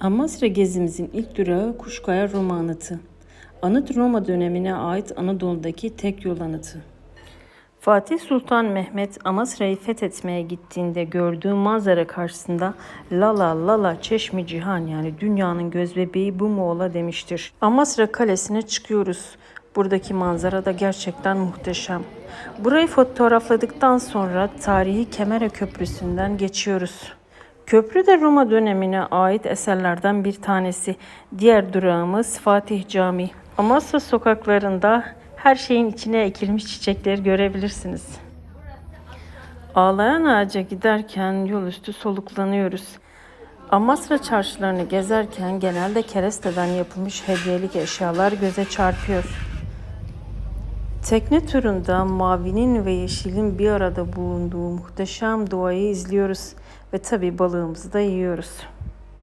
Amasra gezimizin ilk durağı Kuşkaya Roma Anıtı. Anıt Roma dönemine ait Anadolu'daki tek yol anıtı. Fatih Sultan Mehmet Amasra'yı fethetmeye gittiğinde gördüğü manzara karşısında lala lala çeşmi cihan yani dünyanın gözbebeği bu mu ola demiştir. Amasra Kalesi'ne çıkıyoruz. Buradaki manzara da gerçekten muhteşem. Burayı fotoğrafladıktan sonra tarihi Kemere Köprüsü'nden geçiyoruz. Köprü de Roma dönemine ait eserlerden bir tanesi. Diğer durağımız Fatih Camii. Amasya sokaklarında her şeyin içine ekilmiş çiçekleri görebilirsiniz. Ağlayan ağaca giderken yol üstü soluklanıyoruz. Amasra çarşılarını gezerken genelde keresteden yapılmış hediyelik eşyalar göze çarpıyor. Tekne turunda mavinin ve yeşilin bir arada bulunduğu muhteşem doğayı izliyoruz ve tabii balığımızı da yiyoruz.